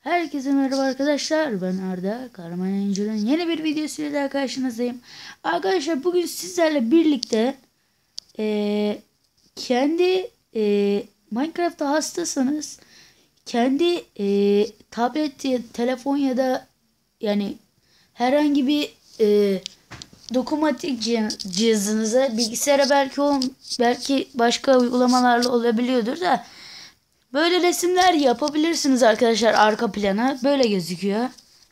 Herkese merhaba arkadaşlar. Ben Arda. Kahraman Yayıncı'nın yeni bir videosuyla daha karşınızdayım. Arkadaşlar bugün sizlerle birlikte eee, kendi eee, Minecraft'ta hastasanız kendi eee, tablet, telefon ya da yani herhangi bir eee dokunmatik cih- cihazınıza bilgisayara belki ol, belki başka uygulamalarla olabiliyordur da Böyle resimler yapabilirsiniz arkadaşlar arka plana. Böyle gözüküyor.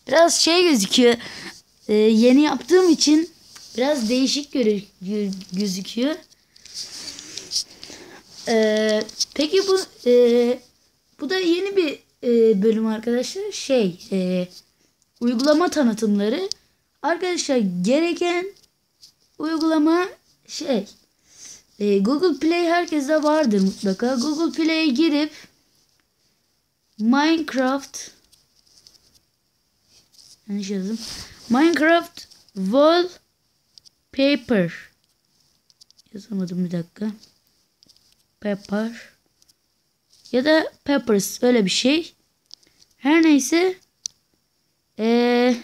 Biraz şey gözüküyor. Ee, yeni yaptığım için biraz değişik gözüküyor. Ee, peki bu e, bu da yeni bir e, bölüm arkadaşlar. Şey e, uygulama tanıtımları. Arkadaşlar gereken uygulama şey e, Google Play herkeste vardır mutlaka. Google Play'e girip Minecraft yanlış yazdım. Minecraft Wallpaper yazamadım bir dakika. Pepper ya da Peppers öyle bir şey. Her neyse ee,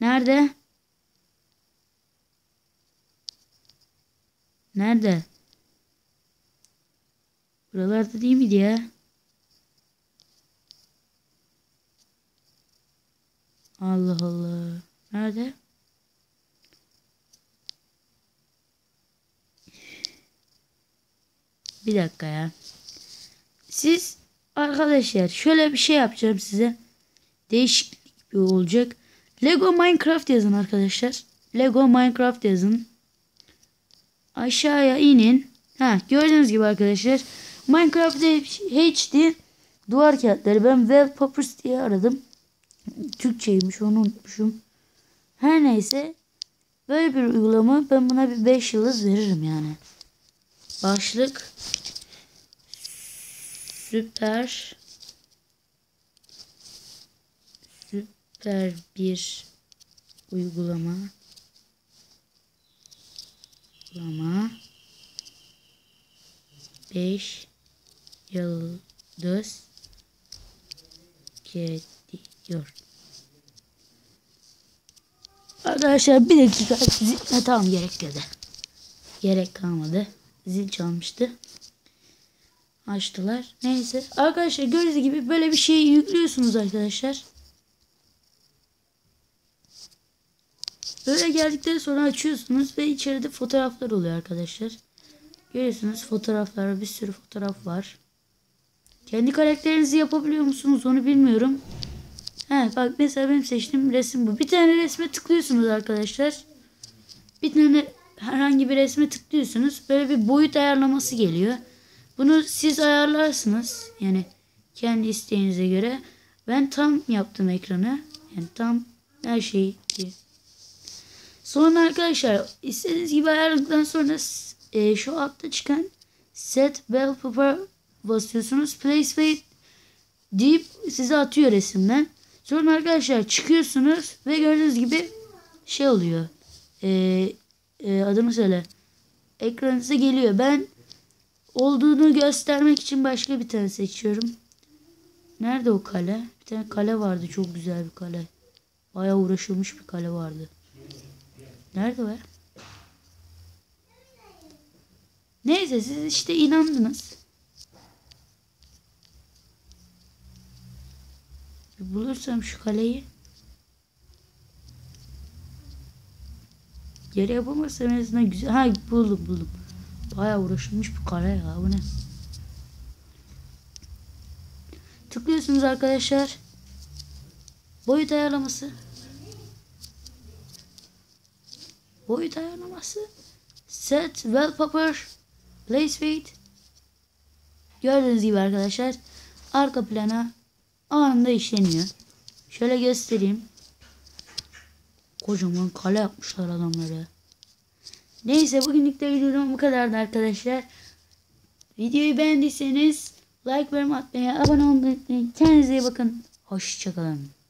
nerede? Nerede? Buralarda değil miydi ya? Allah Allah. Nerede? Bir dakika ya. Siz arkadaşlar şöyle bir şey yapacağım size. Değişiklik bir olacak. Lego Minecraft yazın arkadaşlar. Lego Minecraft yazın. Aşağıya inin. Ha gördüğünüz gibi arkadaşlar. Minecraft HD duvar kağıtları. Ben Wallpapers diye aradım. Türkçeymiş onu unutmuşum. Her neyse. Böyle bir uygulama. Ben buna bir 5 yıldız veririm yani. Başlık. Süper. Süper bir uygulama. Uygulama. 5 yıldız gidiyor. Arkadaşlar bir dakika zil, ha, tamam gerek dedi. Gerek kalmadı. Zil çalmıştı. Açtılar. Neyse. Arkadaşlar gördüğünüz gibi böyle bir şeyi yüklüyorsunuz arkadaşlar. Böyle geldikten sonra açıyorsunuz ve içeride fotoğraflar oluyor arkadaşlar. Görüyorsunuz fotoğraflar bir sürü fotoğraf var. Kendi karakterinizi yapabiliyor musunuz onu bilmiyorum. He bak mesela benim seçtiğim resim bu. Bir tane resme tıklıyorsunuz arkadaşlar. Bir tane herhangi bir resme tıklıyorsunuz. Böyle bir boyut ayarlaması geliyor. Bunu siz ayarlarsınız. Yani kendi isteğinize göre. Ben tam yaptım ekranı. Yani tam her şeyi. Sonra arkadaşlar istediğiniz gibi ayarladıktan sonra e, şu altta çıkan set wallpaper basıyorsunuz. Place weight deyip size atıyor resimden. Sonra arkadaşlar çıkıyorsunuz ve gördüğünüz gibi şey oluyor. E, e, adını söyle. Ekranınıza geliyor. Ben olduğunu göstermek için başka bir tane seçiyorum. Nerede o kale? Bir tane kale vardı. Çok güzel bir kale. Bayağı uğraşılmış bir kale vardı. Nerede o ya? Neyse siz işte inandınız. Bir bulursam şu kaleyi. Yere yapamazsam en azından güzel. Ha buldum buldum. Bayağı uğraşılmış bir kale ya bu ne? Tıklıyorsunuz arkadaşlar. Boyut ayarlaması. Boyut ayarlaması. Set wallpaper. Place weight. Gördüğünüz gibi arkadaşlar. Arka plana anında işleniyor. Şöyle göstereyim. Kocaman kale yapmışlar adamları. Neyse bugünlük de videom bu kadardı arkadaşlar. Videoyu beğendiyseniz like ve atmayı, abone olmayı unutmayın. Kendinize iyi bakın. Hoşçakalın.